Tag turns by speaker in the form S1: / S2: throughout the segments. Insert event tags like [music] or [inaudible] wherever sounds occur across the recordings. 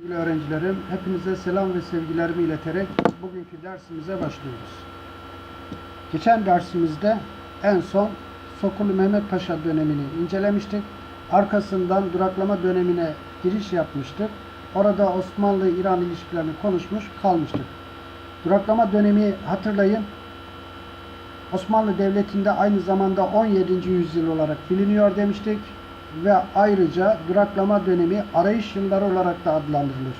S1: Sevgili öğrencilerim, hepinize selam ve sevgilerimi ileterek bugünkü dersimize başlıyoruz. Geçen dersimizde en son Sokulu Mehmet Paşa dönemini incelemiştik. Arkasından duraklama dönemine giriş yapmıştık. Orada Osmanlı-İran ilişkilerini konuşmuş kalmıştık. Duraklama dönemi hatırlayın. Osmanlı Devleti'nde aynı zamanda 17. yüzyıl olarak biliniyor demiştik ve ayrıca duraklama dönemi arayış yılları olarak da adlandırılır.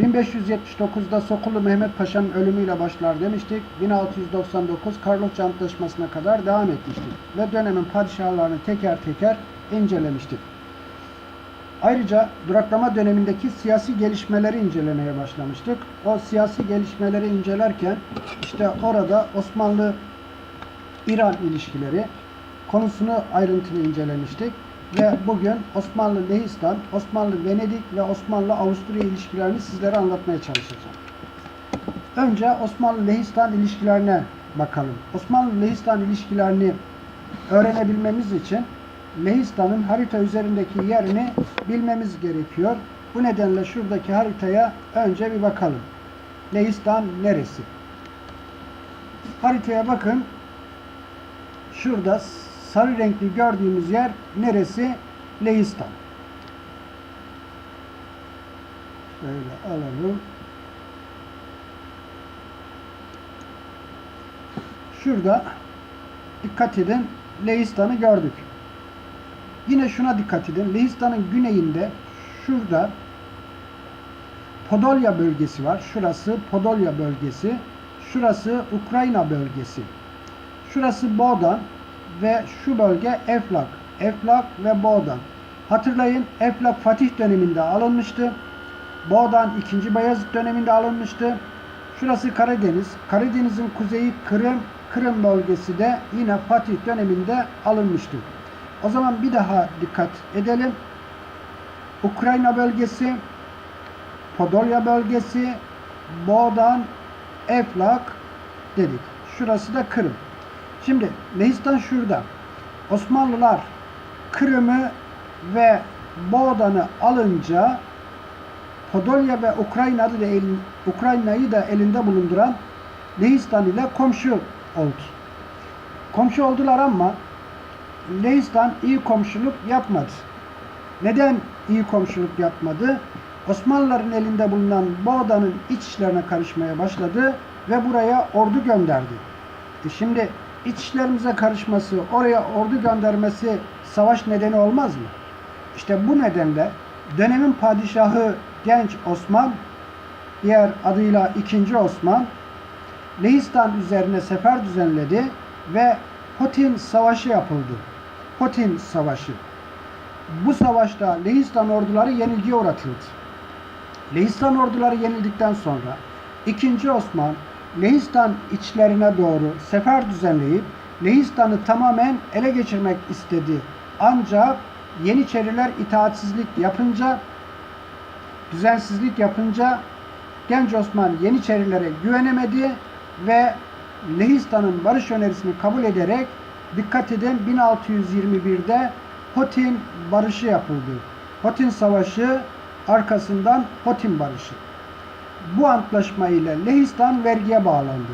S1: 1579'da Sokulu Mehmet Paşa'nın ölümüyle başlar demiştik. 1699 Karlofça Antlaşması'na kadar devam etmiştik. Ve dönemin padişahlarını teker teker incelemiştik. Ayrıca duraklama dönemindeki siyasi gelişmeleri incelemeye başlamıştık. O siyasi gelişmeleri incelerken işte orada Osmanlı İran ilişkileri konusunu ayrıntılı incelemiştik. Ve bugün Osmanlı Lehistan, Osmanlı Venedik ve Osmanlı Avusturya ilişkilerini sizlere anlatmaya çalışacağım. Önce Osmanlı Lehistan ilişkilerine bakalım. Osmanlı Lehistan ilişkilerini öğrenebilmemiz için Lehistan'ın harita üzerindeki yerini bilmemiz gerekiyor. Bu nedenle şuradaki haritaya önce bir bakalım. Lehistan neresi? Haritaya bakın. Şurada sarı renkli gördüğümüz yer neresi? Lehistan. Şöyle alalım. Şurada dikkat edin Leistan'ı gördük. Yine şuna dikkat edin. Leistan'ın güneyinde şurada Podolya bölgesi var. Şurası Podolya bölgesi. Şurası Ukrayna bölgesi. Şurası Boğdan ve şu bölge Eflak. Eflak ve Boğdan. Hatırlayın Eflak Fatih döneminde alınmıştı. Boğdan 2. Bayezid döneminde alınmıştı. Şurası Karadeniz. Karadeniz'in kuzeyi Kırım. Kırım bölgesi de yine Fatih döneminde alınmıştı. O zaman bir daha dikkat edelim. Ukrayna bölgesi, Podolya bölgesi, Boğdan, Eflak dedik. Şurası da Kırım. Şimdi Lehistan şurada. Osmanlılar Kırım'ı ve Boğdan'ı alınca Podolya ve Ukrayna'yı da elin, Ukrayna'yı da elinde bulunduran Lehistan ile komşu oldu. Komşu oldular ama Lehistan iyi komşuluk yapmadı. Neden iyi komşuluk yapmadı? Osmanlıların elinde bulunan Boğdan'ın iç işlerine karışmaya başladı ve buraya ordu gönderdi. E şimdi iç işlerimize karışması, oraya ordu göndermesi savaş nedeni olmaz mı? İşte bu nedenle dönemin padişahı genç Osman, diğer adıyla 2. Osman, Lehistan üzerine sefer düzenledi ve Hotin Savaşı yapıldı. Hotin Savaşı. Bu savaşta Lehistan orduları yenilgiye uğratıldı. Lehistan orduları yenildikten sonra 2. Osman Lehistan içlerine doğru sefer düzenleyip Lehistan'ı tamamen ele geçirmek istedi. Ancak Yeniçeriler itaatsizlik yapınca, düzensizlik yapınca Genç Osman Yeniçerilere güvenemedi ve Lehistan'ın barış önerisini kabul ederek dikkat edin 1621'de Hotin Barışı yapıldı. Hotin Savaşı arkasından Hotin Barışı. Bu antlaşma ile Lehistan vergiye bağlandı.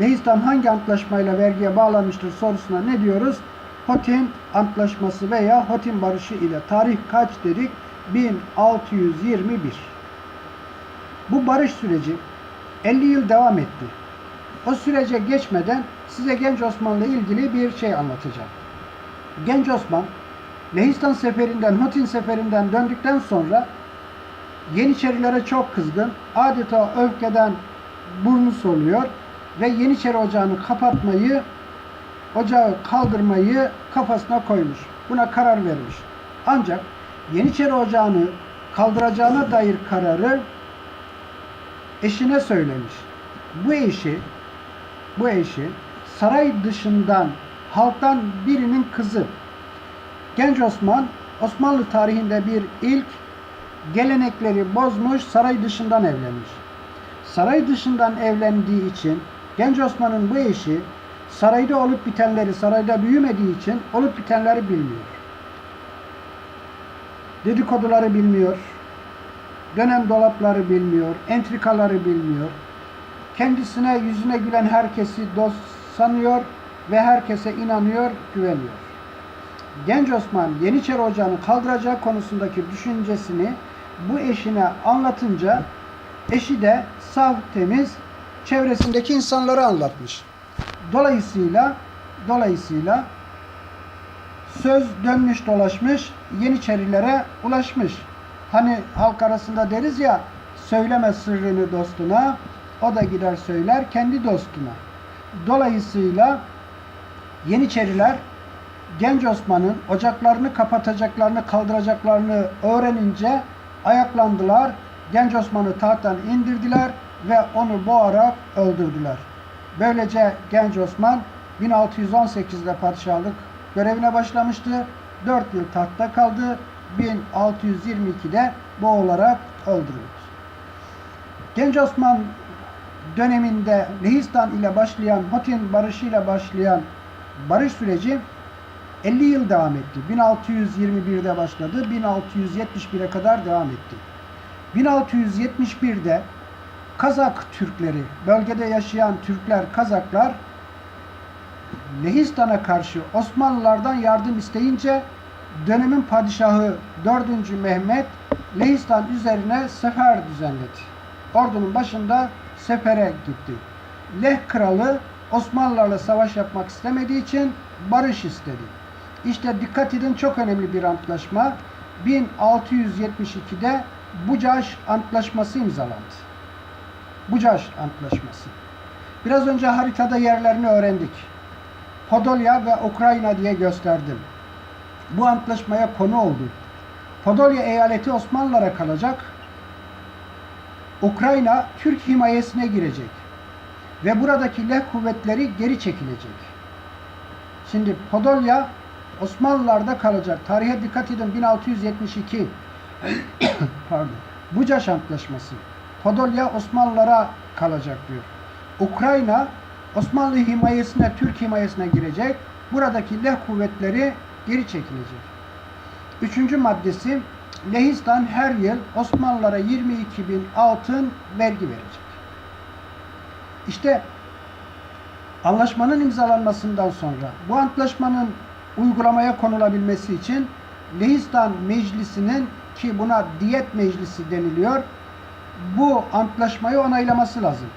S1: Lehistan hangi antlaşmayla vergiye bağlanmıştır sorusuna ne diyoruz? Hotin Antlaşması veya Hotin Barışı ile tarih kaç dedik? 1621. Bu barış süreci 50 yıl devam etti. O sürece geçmeden size Genç Osman'la ilgili bir şey anlatacağım. Genç Osman Lehistan seferinden, Hotin seferinden döndükten sonra Yeniçerilere çok kızgın, adeta öfkeden burnu soluyor ve Yeniçeri ocağını kapatmayı, ocağı kaldırmayı kafasına koymuş. Buna karar vermiş. Ancak Yeniçeri ocağını kaldıracağına dair kararı eşine söylemiş. Bu eşi bu eşi saray dışından halktan birinin kızı. Genç Osman Osmanlı tarihinde bir ilk gelenekleri bozmuş, saray dışından evlenmiş. Saray dışından evlendiği için Genç Osman'ın bu eşi sarayda olup bitenleri, sarayda büyümediği için olup bitenleri bilmiyor. Dedikoduları bilmiyor. Dönem dolapları bilmiyor, entrikaları bilmiyor. Kendisine yüzüne gülen herkesi dost sanıyor ve herkese inanıyor, güveniyor. Genç Osman Yeniçeri Ocağı'nı kaldıracağı konusundaki düşüncesini bu eşine anlatınca eşi de saf temiz çevresindeki insanlara anlatmış. Dolayısıyla dolayısıyla söz dönmüş dolaşmış Yeniçerilere ulaşmış. Hani halk arasında deriz ya söyleme sırrını dostuna o da gider söyler kendi dostuna. Dolayısıyla Yeniçeriler Genç Osman'ın ocaklarını kapatacaklarını, kaldıracaklarını öğrenince ayaklandılar. Genç Osman'ı tahttan indirdiler ve onu boğarak öldürdüler. Böylece Genç Osman 1618'de padişahlık görevine başlamıştı. 4 yıl tahtta kaldı. 1622'de boğularak öldürüldü. Genç Osman döneminde Lehistan ile başlayan, Hotin barışı ile başlayan barış süreci 50 yıl devam etti. 1621'de başladı, 1671'e kadar devam etti. 1671'de Kazak Türkleri, bölgede yaşayan Türkler, Kazaklar Lehistan'a karşı Osmanlılardan yardım isteyince dönemin padişahı 4. Mehmet Lehistan üzerine sefer düzenledi. Ordunun başında sefere gitti. Leh kralı Osmanlılarla savaş yapmak istemediği için barış istedi. İşte dikkat edin çok önemli bir antlaşma. 1672'de Bucaş Antlaşması imzalandı. Bucaş Antlaşması. Biraz önce haritada yerlerini öğrendik. Podolya ve Ukrayna diye gösterdim. Bu antlaşmaya konu oldu. Podolya eyaleti Osmanlılara kalacak. Ukrayna Türk himayesine girecek. Ve buradaki Leh kuvvetleri geri çekilecek. Şimdi Podolya Osmanlılarda kalacak. Tarihe dikkat edin 1672 [coughs] pardon. Bucaş Antlaşması. Podolya Osmanlılara kalacak diyor. Ukrayna Osmanlı himayesine, Türk himayesine girecek. Buradaki Leh kuvvetleri geri çekilecek. Üçüncü maddesi Lehistan her yıl Osmanlılara 22 bin altın vergi verecek. İşte anlaşmanın imzalanmasından sonra bu antlaşmanın uygulamaya konulabilmesi için Lehistan Meclisi'nin ki buna diyet meclisi deniliyor bu antlaşmayı onaylaması lazım.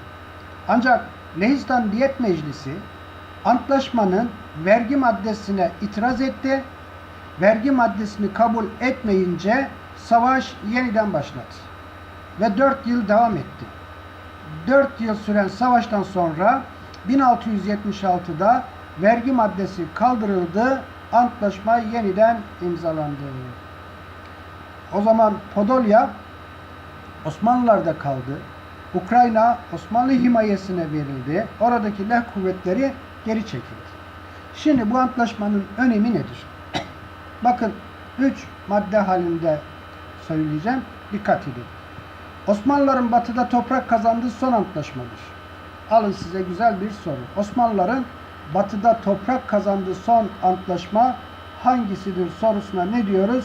S1: Ancak Lehistan Diyet Meclisi antlaşmanın vergi maddesine itiraz etti. Vergi maddesini kabul etmeyince savaş yeniden başladı. Ve 4 yıl devam etti. 4 yıl süren savaştan sonra 1676'da vergi maddesi kaldırıldı. Antlaşma yeniden imzalandı. O zaman Podolya Osmanlılar'da kaldı. Ukrayna Osmanlı himayesine verildi. Oradaki Leh kuvvetleri geri çekildi. Şimdi bu antlaşmanın önemi nedir? [coughs] Bakın 3 madde halinde söyleyeceğim. Dikkat edin. Osmanlıların batıda toprak kazandığı son antlaşmadır. Alın size güzel bir soru. Osmanlıların batıda toprak kazandığı son antlaşma hangisidir sorusuna ne diyoruz?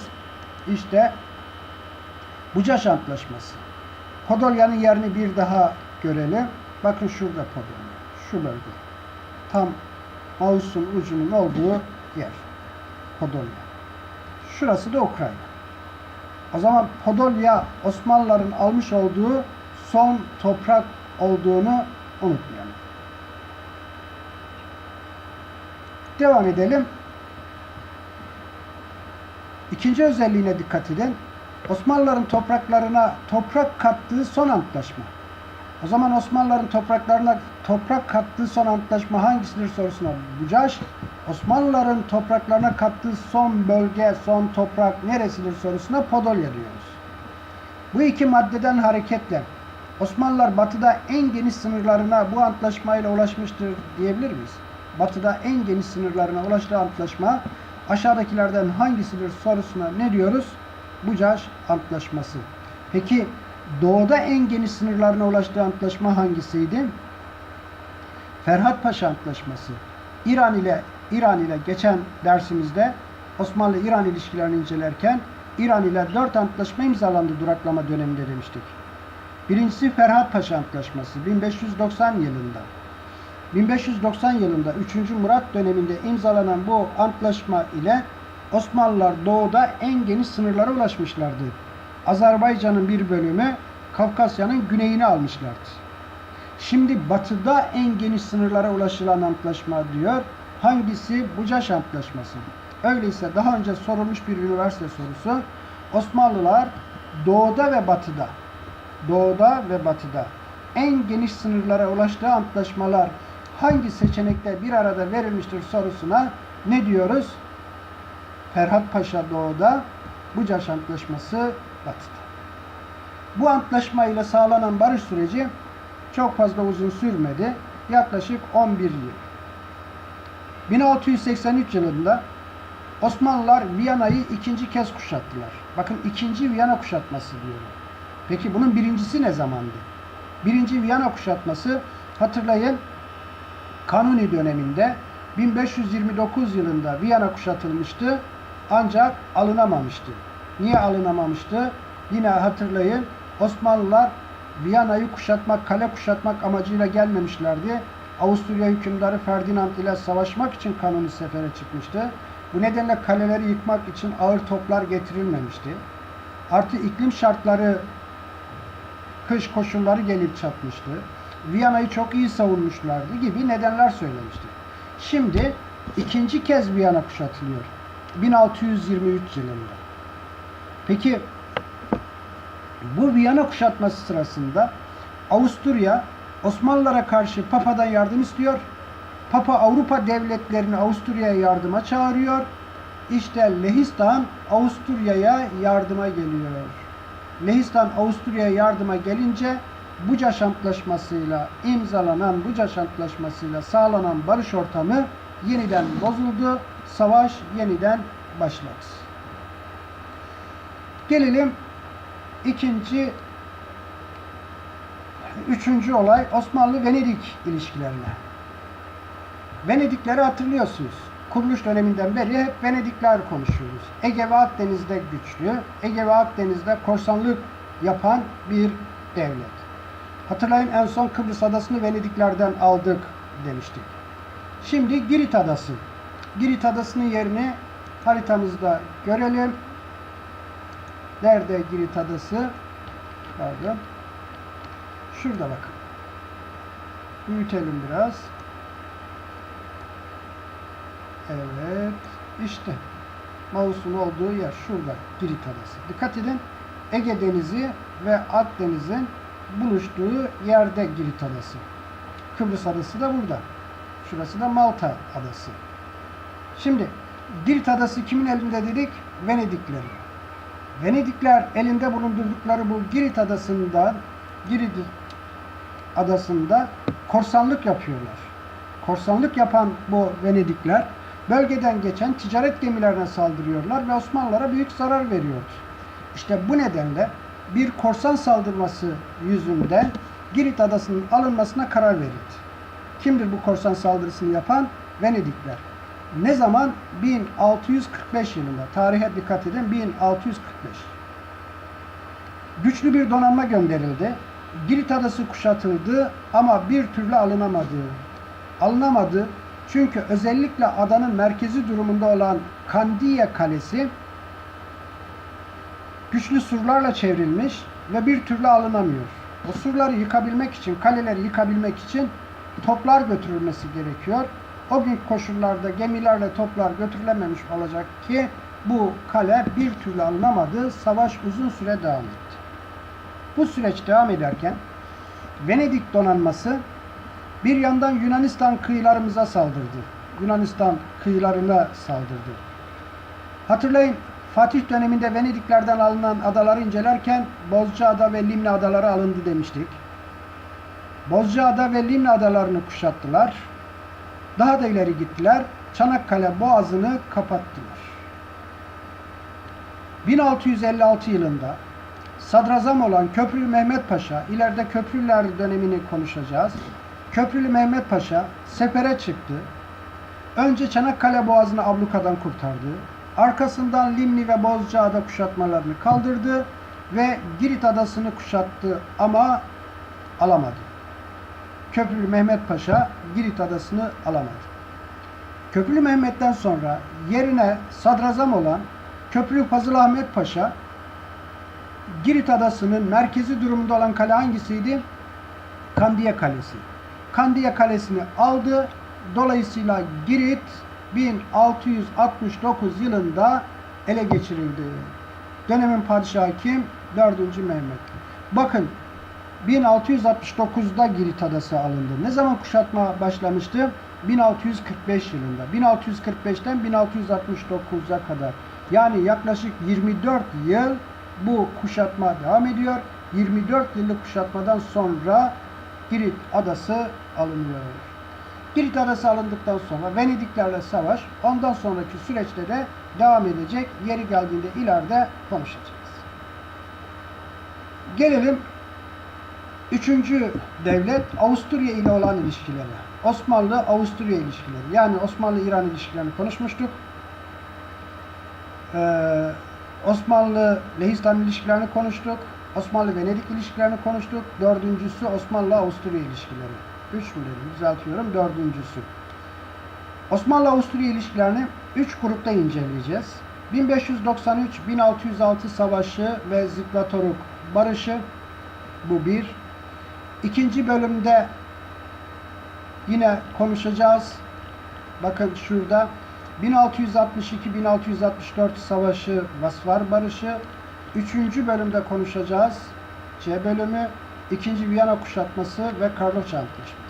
S1: İşte Bucaş Antlaşması. Podolya'nın yerini bir daha görelim. Bakın şurada Podolya. Şu bölge. Tam mouse'un ucunun olduğu yer. Podolya. Şurası da Ukrayna. O zaman Podolya Osmanlıların almış olduğu son toprak olduğunu unutmayalım. Devam edelim. İkinci özelliğine dikkat edin. Osmanlıların topraklarına toprak kattığı son antlaşma. O zaman Osmanlıların topraklarına toprak kattığı son antlaşma hangisidir sorusuna Bucaş, Osmanlıların topraklarına kattığı son bölge, son toprak neresidir sorusuna Podolya diyoruz. Bu iki maddeden hareketle Osmanlılar batıda en geniş sınırlarına bu antlaşmayla ulaşmıştır diyebilir miyiz? Batıda en geniş sınırlarına ulaştığı antlaşma aşağıdakilerden hangisidir sorusuna ne diyoruz? Bucaş Antlaşması. Peki doğuda en geniş sınırlarına ulaştığı antlaşma hangisiydi? Ferhat Paşa Antlaşması. İran ile İran ile geçen dersimizde Osmanlı-İran ilişkilerini incelerken İran ile dört antlaşma imzalandı duraklama döneminde demiştik. Birincisi Ferhat Paşa Antlaşması 1590 yılında. 1590 yılında 3. Murat döneminde imzalanan bu antlaşma ile Osmanlılar doğuda en geniş sınırlara ulaşmışlardı. Azerbaycan'ın bir bölümü Kafkasya'nın güneyini almışlardı. Şimdi batıda en geniş sınırlara ulaşılan antlaşma diyor. Hangisi? Bucaş Antlaşması. Öyleyse daha önce sorulmuş bir üniversite sorusu. Osmanlılar doğuda ve batıda doğuda ve batıda en geniş sınırlara ulaştığı antlaşmalar hangi seçenekte bir arada verilmiştir sorusuna ne diyoruz? Ferhat Paşa doğuda, Bucaş Antlaşması batıda. Bu antlaşma ile sağlanan barış süreci çok fazla uzun sürmedi. Yaklaşık 11 yıl. 1683 yılında Osmanlılar Viyana'yı ikinci kez kuşattılar. Bakın ikinci Viyana kuşatması diyorum. Peki bunun birincisi ne zamandı? Birinci Viyana kuşatması hatırlayın Kanuni döneminde 1529 yılında Viyana kuşatılmıştı ancak alınamamıştı. Niye alınamamıştı? Yine hatırlayın Osmanlılar Viyana'yı kuşatmak, kale kuşatmak amacıyla gelmemişlerdi. Avusturya hükümdarı Ferdinand ile savaşmak için Kanuni sefere çıkmıştı. Bu nedenle kaleleri yıkmak için ağır toplar getirilmemişti. Artı iklim şartları kış koşulları gelip çatmıştı. Viyana'yı çok iyi savunmuşlardı gibi nedenler söylemişti. Şimdi ikinci kez Viyana kuşatılıyor. 1623 yılında. Peki bu Viyana kuşatması sırasında Avusturya Osmanlılara karşı Papa'dan yardım istiyor. Papa Avrupa devletlerini Avusturya'ya yardıma çağırıyor. İşte Lehistan Avusturya'ya yardıma geliyor. Lehistan Avusturya'ya yardıma gelince Bucaş Antlaşması'yla imzalanan Bucaş Antlaşması'yla sağlanan barış ortamı yeniden bozuldu. Savaş yeniden başladı. Gelelim ikinci üçüncü olay Osmanlı-Venedik ilişkilerine. Venedikleri hatırlıyorsunuz. Kuruluş döneminden beri hep Venedikler konuşuyoruz. Ege ve Akdeniz'de güçlü, Ege ve Akdeniz'de korsanlık yapan bir devlet. Hatırlayın en son Kıbrıs Adası'nı Venediklerden aldık demiştik. Şimdi Girit Adası. Girit Adası'nın yerini haritamızda görelim. Nerede Girit Adası? Pardon. Şurada bakın. Büyütelim biraz. Evet. İşte mouse'un olduğu yer şurada Girit Adası. Dikkat edin. Ege Denizi ve Akdeniz'in buluştuğu yerde Girit Adası. Kıbrıs Adası da burada. Şurası da Malta Adası. Şimdi Girit Adası kimin elinde dedik? Venediklerin. Venedikler elinde bulundurdukları bu Girit Adası'nda Girit Adası'nda korsanlık yapıyorlar. Korsanlık yapan bu Venedikler bölgeden geçen ticaret gemilerine saldırıyorlar ve Osmanlılara büyük zarar veriyorlar. İşte bu nedenle bir korsan saldırması yüzünden Girit Adası'nın alınmasına karar verildi. Kimdir bu korsan saldırısını yapan? Venedikler. Ne zaman? 1645 yılında. Tarihe dikkat edin. 1645. Güçlü bir donanma gönderildi. Girit Adası kuşatıldı ama bir türlü alınamadı. Alınamadı çünkü özellikle adanın merkezi durumunda olan Kandiye Kalesi güçlü surlarla çevrilmiş ve bir türlü alınamıyor. O surları yıkabilmek için, kaleleri yıkabilmek için toplar götürülmesi gerekiyor. O gün koşullarda gemilerle toplar götürülememiş olacak ki bu kale bir türlü alınamadı. Savaş uzun süre devam etti. Bu süreç devam ederken Venedik donanması bir yandan Yunanistan kıyılarımıza saldırdı. Yunanistan kıyılarına saldırdı. Hatırlayın Fatih döneminde Venediklerden alınan adaları incelerken Bozcaada ve Limne adaları alındı demiştik. Bozcaada ve Limne adalarını kuşattılar. Daha da ileri gittiler. Çanakkale Boğazı'nı kapattılar. 1656 yılında sadrazam olan Köprülü Mehmet Paşa, ileride Köprülüler dönemini konuşacağız. Köprülü Mehmet Paşa sefere çıktı. Önce Çanakkale Boğazı'nı ablukadan kurtardı. Arkasından Limni ve Bozcaada kuşatmalarını kaldırdı ve Girit adasını kuşattı ama alamadı. Köprülü Mehmet Paşa Girit adasını alamadı. Köprülü Mehmet'ten sonra yerine sadrazam olan Köprülü Fazıl Ahmet Paşa Girit adasının merkezi durumunda olan kale hangisiydi? Kandiye Kalesi. Kandiye Kalesi'ni aldı. Dolayısıyla Girit 1669 yılında ele geçirildi. Dönemin padişahı kim? 4. Mehmet. Bakın 1669'da Girit adası alındı. Ne zaman kuşatma başlamıştı? 1645 yılında. 1645'ten 1669'a kadar. Yani yaklaşık 24 yıl bu kuşatma devam ediyor. 24 yıllık kuşatmadan sonra Girit adası alınıyor. Girit adası alındıktan sonra Venediklerle savaş, ondan sonraki süreçte de devam edecek. Yeri geldiğinde ileride konuşacağız. Gelelim Üçüncü devlet Avusturya ile olan ilişkileri. Osmanlı-Avusturya ilişkileri. Yani Osmanlı-İran ilişkilerini konuşmuştuk. Ee, Osmanlı-Lehistan ilişkilerini konuştuk. Osmanlı-Venedik ilişkilerini konuştuk. Dördüncüsü Osmanlı-Avusturya ilişkileri. Üç mü dedim? Düzeltiyorum. Dördüncüsü. Osmanlı-Avusturya ilişkilerini üç grupta inceleyeceğiz. 1593-1606 Savaşı ve Zikvatoruk Barışı bu bir. İkinci bölümde yine konuşacağız. Bakın şurada 1662-1664 Savaşı Vasvar Barışı. Üçüncü bölümde konuşacağız. C bölümü ikinci Viyana kuşatması ve Karloç Antlaşması.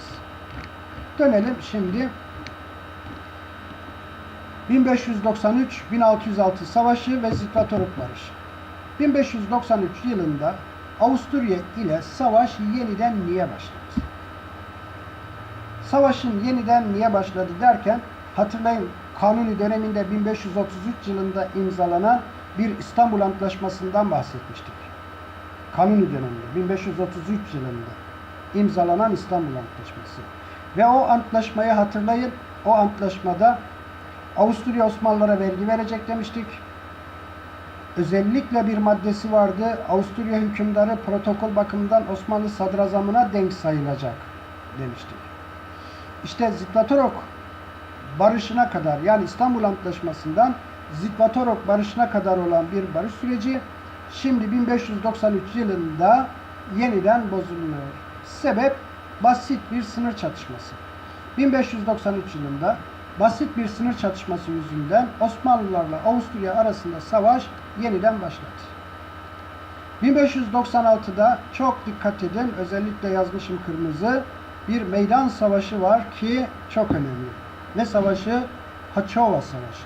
S1: Dönelim şimdi 1593-1606 Savaşı ve Zikvatoruk Barışı. 1593 yılında Avusturya ile savaş yeniden niye başladı? Savaşın yeniden niye başladı derken hatırlayın Kanuni döneminde 1533 yılında imzalanan bir İstanbul Antlaşması'ndan bahsetmiştik. Kanuni döneminde 1533 yılında imzalanan İstanbul Antlaşması. Ve o antlaşmayı hatırlayın. O antlaşmada Avusturya Osmanlılara vergi verecek demiştik özellikle bir maddesi vardı. Avusturya hükümdarı protokol bakımından Osmanlı sadrazamına denk sayılacak demiştik. İşte Zikvatorok barışına kadar yani İstanbul Antlaşması'ndan Zikvatorok barışına kadar olan bir barış süreci şimdi 1593 yılında yeniden bozuluyor. Sebep basit bir sınır çatışması. 1593 yılında basit bir sınır çatışması yüzünden Osmanlılarla Avusturya arasında savaş yeniden başladı. 1596'da çok dikkat edin, özellikle yazmışım kırmızı, bir meydan savaşı var ki çok önemli. Ne savaşı? Haçova Savaşı.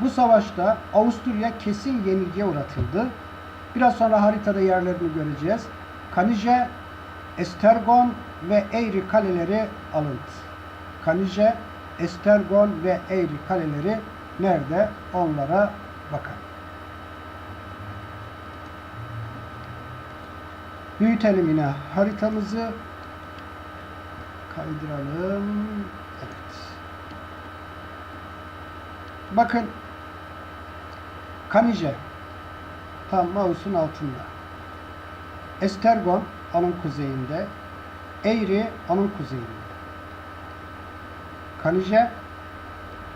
S1: Bu savaşta Avusturya kesin yenilgiye uğratıldı. Biraz sonra haritada yerlerini göreceğiz. Kanije, Estergon ve Eğri kaleleri alındı. Kanije, Estergon ve Eğri kaleleri nerede? Onlara bakalım. Büyütelim yine haritamızı. Kaydıralım. Evet. Bakın Kanije tam mouse'un altında. Estergon onun kuzeyinde. Eğri onun kuzeyinde. Kanije,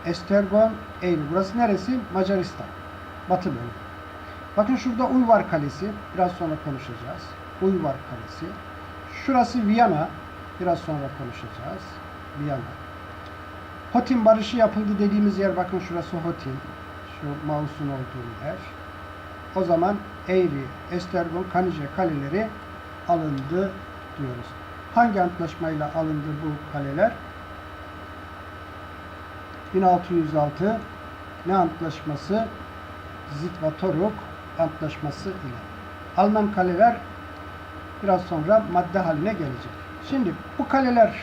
S1: Estergon, Eylül. Burası neresi? Macaristan. Batı bölümü. Bakın şurada Uyvar Kalesi. Biraz sonra konuşacağız. Uyvar Kalesi. Şurası Viyana. Biraz sonra konuşacağız. Viyana. Hotin barışı yapıldı dediğimiz yer bakın şurası Hotin. Şu mouse'un olduğu yer. O zaman Eğri, Estergon, Kanije kaleleri alındı diyoruz. Hangi antlaşmayla alındı bu kaleler? 1606 ne antlaşması? Zitvatoruk antlaşması ile. Alınan kaleler biraz sonra madde haline gelecek. Şimdi bu kaleler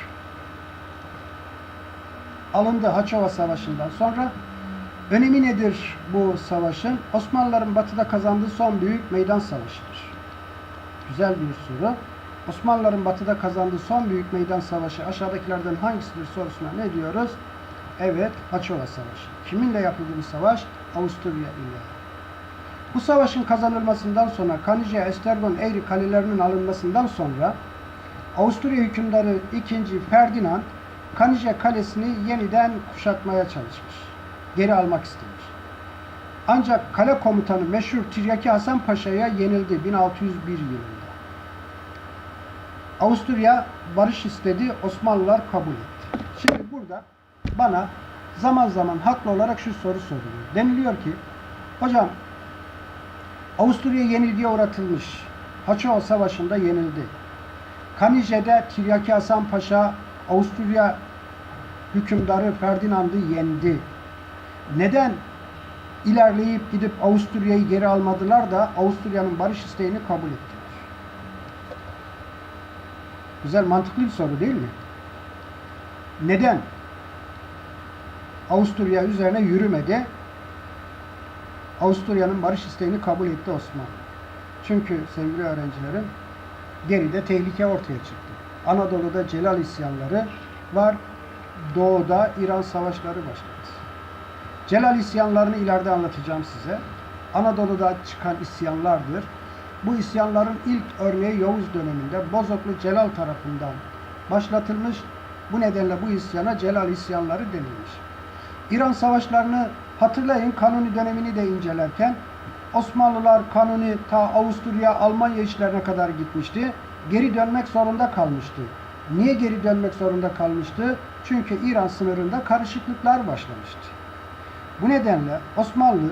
S1: alındı Haçova Savaşı'ndan sonra. Önemi nedir bu savaşın? Osmanlıların batıda kazandığı son büyük meydan savaşıdır. Güzel bir soru. Osmanlıların batıda kazandığı son büyük meydan savaşı aşağıdakilerden hangisidir sorusuna ne diyoruz? Evet, Haçova Savaşı. Kiminle yapıldı bu savaş? Avusturya ile. Bu savaşın kazanılmasından sonra Kanije, Estergon, Eğri kalelerinin alınmasından sonra Avusturya hükümdarı 2. Ferdinand Kanije kalesini yeniden kuşatmaya çalışmış. Geri almak istemiş. Ancak kale komutanı meşhur Tiryaki Hasan Paşa'ya yenildi 1601 yılında. Avusturya barış istedi, Osmanlılar kabul etti. Şimdi burada bana zaman zaman haklı olarak şu soru soruluyor. Deniliyor ki, hocam Avusturya yenilgiye uğratılmış. Haçova Savaşı'nda yenildi. Kanije'de Tiryaki Hasan Paşa Avusturya hükümdarı Ferdinand'ı yendi. Neden ilerleyip gidip Avusturya'yı geri almadılar da Avusturya'nın barış isteğini kabul ettiler? Güzel mantıklı bir soru değil mi? Neden Avusturya üzerine yürümedi? Avusturya'nın barış isteğini kabul etti Osmanlı. Çünkü sevgili öğrencilerim geride tehlike ortaya çıktı. Anadolu'da Celal isyanları var. Doğuda İran savaşları başladı. Celal isyanlarını ileride anlatacağım size. Anadolu'da çıkan isyanlardır. Bu isyanların ilk örneği Yavuz döneminde Bozoklu Celal tarafından başlatılmış. Bu nedenle bu isyana Celal isyanları denilmiş. İran savaşlarını hatırlayın Kanuni dönemini de incelerken Osmanlılar Kanuni ta Avusturya, Almanya işlerine kadar gitmişti. Geri dönmek zorunda kalmıştı. Niye geri dönmek zorunda kalmıştı? Çünkü İran sınırında karışıklıklar başlamıştı. Bu nedenle Osmanlı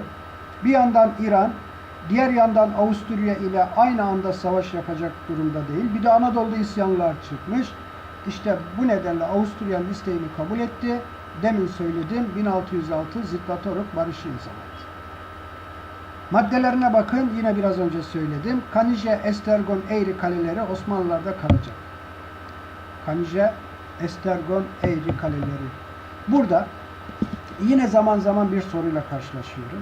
S1: bir yandan İran, diğer yandan Avusturya ile aynı anda savaş yapacak durumda değil. Bir de Anadolu'da isyanlar çıkmış. İşte bu nedenle Avusturya'nın isteğini kabul etti. Demin söyledim 1606 Zikvatoruk barışı imzaladı. Maddelerine bakın yine biraz önce söyledim. Kanije, Estergon, Eğri kaleleri Osmanlılar'da kalacak. Kanije, Estergon, Eğri kaleleri. Burada yine zaman zaman bir soruyla karşılaşıyorum.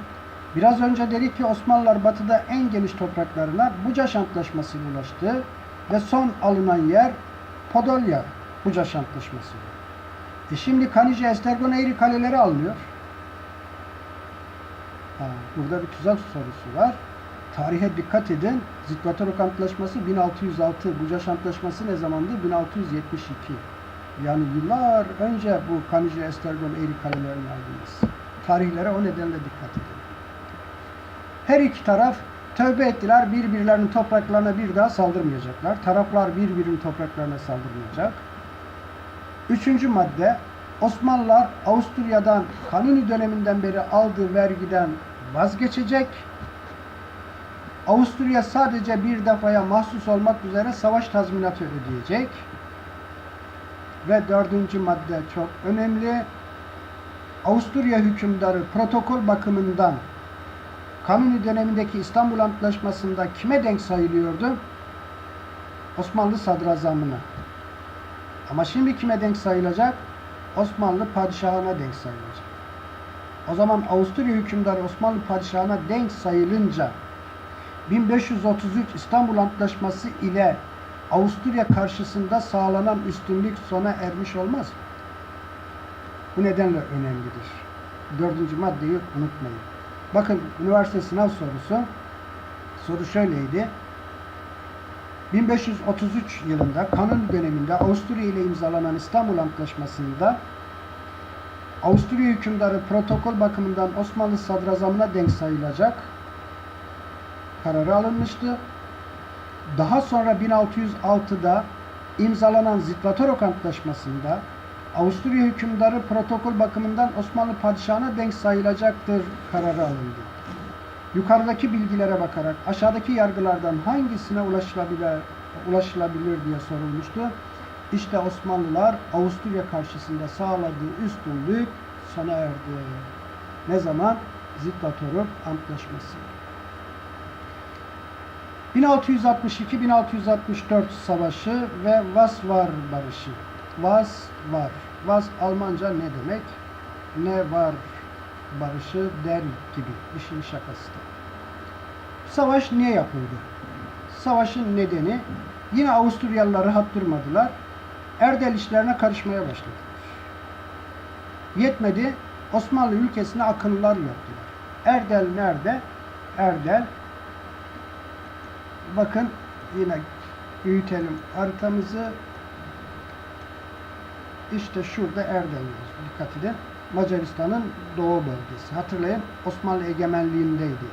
S1: Biraz önce dedik ki Osmanlılar batıda en geniş topraklarına Bucaş Antlaşması ulaştı ve son alınan yer Podolya Bucaş Antlaşması. E şimdi Kanije, Estergon, Eğri kaleleri alınıyor. Ha, burada bir tuzak sorusu var. Tarihe dikkat edin. Zikvatorok Antlaşması 1606. Bucaş Antlaşması ne zamandı? 1672. Yani yıllar önce bu Kanije, Estergon, Eğri kalelerini aldınız. Tarihlere o nedenle dikkat edin. Her iki taraf tövbe ettiler. Birbirlerinin topraklarına bir daha saldırmayacaklar. Taraflar birbirinin topraklarına saldırmayacak. Üçüncü madde Osmanlılar Avusturya'dan Kanuni döneminden beri aldığı vergiden vazgeçecek. Avusturya sadece bir defaya mahsus olmak üzere savaş tazminatı ödeyecek. Ve dördüncü madde çok önemli. Avusturya hükümdarı protokol bakımından Kanuni dönemindeki İstanbul Antlaşması'nda kime denk sayılıyordu? Osmanlı sadrazamına. Ama şimdi kime denk sayılacak? Osmanlı padişahına denk sayılacak. O zaman Avusturya hükümdarı Osmanlı padişahına denk sayılınca 1533 İstanbul Antlaşması ile Avusturya karşısında sağlanan üstünlük sona ermiş olmaz? Bu nedenle önemlidir. Dördüncü maddeyi unutmayın. Bakın üniversite sınav sorusu. Soru şöyleydi. 1533 yılında Kanun döneminde Avusturya ile imzalanan İstanbul Antlaşması'nda Avusturya hükümdarı protokol bakımından Osmanlı sadrazamına denk sayılacak kararı alınmıştı. Daha sonra 1606'da imzalanan Zitvatorok Antlaşması'nda Avusturya hükümdarı protokol bakımından Osmanlı padişahına denk sayılacaktır kararı alındı. Yukarıdaki bilgilere bakarak aşağıdaki yargılardan hangisine ulaşılabilir, ulaşılabilir diye sorulmuştu. İşte Osmanlılar Avusturya karşısında sağladığı üstünlük sona erdi. Ne zaman? Zitvatoruk Antlaşması. 1662-1664 Savaşı ve Vasvar Barışı. Vas Vas Almanca ne demek? Ne var barışı der gibi. İşin şakası. Savaş niye yapıldı? Savaşın nedeni yine Avusturyalılar rahat durmadılar. Erdel işlerine karışmaya başladılar. Yetmedi. Osmanlı ülkesine akınlar yaptılar. Erdel nerede? Erdel. Bakın yine büyütelim haritamızı. İşte şurada yazıyor. Dikkat edin. Macaristan'ın doğu bölgesi. Hatırlayın Osmanlı egemenliğindeydi.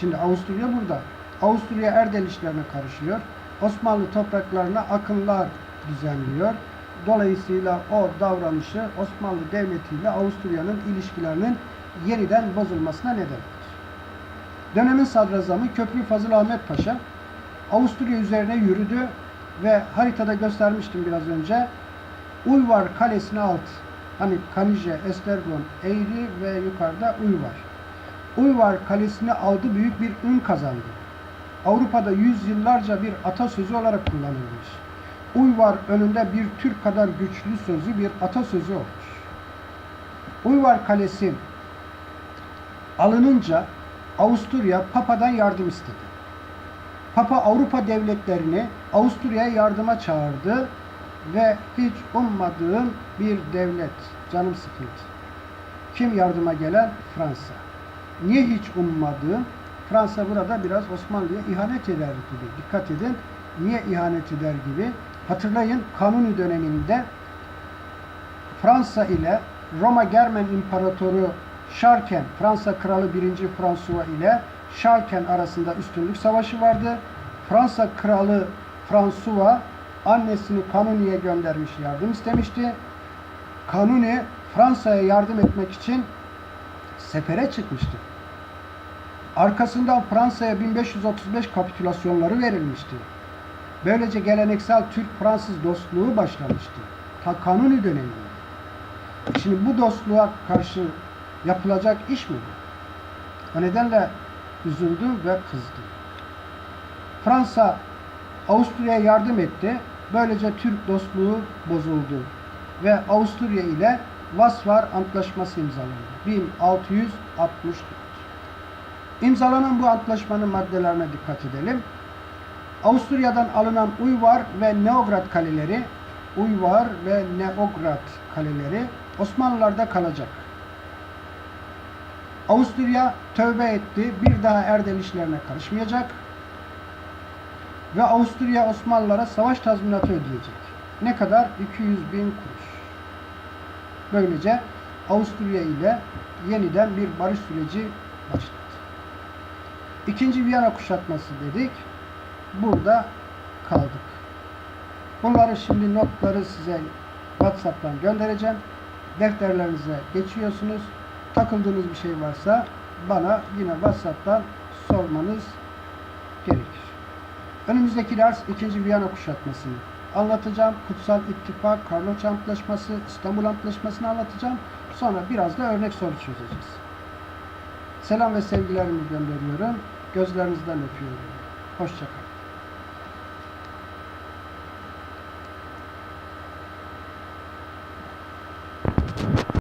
S1: Şimdi Avusturya burada. Avusturya Erdel işlerine karışıyor. Osmanlı topraklarına akınlar düzenliyor. Dolayısıyla o davranışı Osmanlı Devleti ile Avusturya'nın ilişkilerinin yeniden bozulmasına neden olur. Dönemin sadrazamı Köprü Fazıl Ahmet Paşa Avusturya üzerine yürüdü ve haritada göstermiştim biraz önce. Uyvar Kalesi'ni aldı. Hani Kanije, Estergon, Eğri ve yukarıda Uyvar. Uyvar Kalesi'ni aldı büyük bir ün kazandı. Avrupa'da yüzyıllarca bir atasözü olarak kullanılmış. Uyvar önünde bir Türk kadar güçlü sözü bir atasözü olmuş. Uyvar Kalesi alınınca Avusturya Papa'dan yardım istedi. Papa Avrupa devletlerini Avusturya'ya yardıma çağırdı ve hiç ummadığım bir devlet canım sıkıldı. Kim yardıma gelen? Fransa. Niye hiç ummadığım? Fransa burada biraz Osmanlı'ya ihanet eder gibi. Dikkat edin. Niye ihanet eder gibi? Hatırlayın Kanuni döneminde Fransa ile Roma Germen İmparatoru Şarken, Fransa Kralı 1. François ile Şarken arasında üstünlük savaşı vardı. Fransa Kralı François annesini Kanuni'ye göndermiş, yardım istemişti. Kanuni Fransa'ya yardım etmek için sefere çıkmıştı. Arkasından Fransa'ya 1535 kapitülasyonları verilmişti. Böylece geleneksel Türk-Fransız dostluğu başlamıştı. Ta Kanuni döneminde. Şimdi bu dostluğa karşı yapılacak iş mi bu? O nedenle üzüldüm ve kızdım. Fransa Avusturya'ya yardım etti. Böylece Türk dostluğu bozuldu. Ve Avusturya ile Vasvar Antlaşması imzalandı. 1664. İmzalanan bu antlaşmanın maddelerine dikkat edelim. Avusturya'dan alınan Uyvar ve Neograd kaleleri, Uyvar ve Neograd kaleleri Osmanlılarda kalacak. Avusturya tövbe etti, bir daha Erdel işlerine karışmayacak ve Avusturya Osmanlılara savaş tazminatı ödeyecek. Ne kadar? 200 bin kuruş. Böylece Avusturya ile yeniden bir barış süreci başladı. İkinci Viyana kuşatması dedik. Burada kaldık. Bunları şimdi notları size WhatsApp'tan göndereceğim. Defterlerinize geçiyorsunuz. Takıldığınız bir şey varsa bana yine WhatsApp'tan sormanız. Önümüzdeki ders 2. Viyana kuşatmasını anlatacağım. Kutsal İttifak, Karloç Antlaşması, İstanbul Antlaşması'nı anlatacağım. Sonra biraz da örnek soru çözeceğiz. Selam ve sevgilerimi gönderiyorum. Gözlerinizden öpüyorum. Hoşçakalın.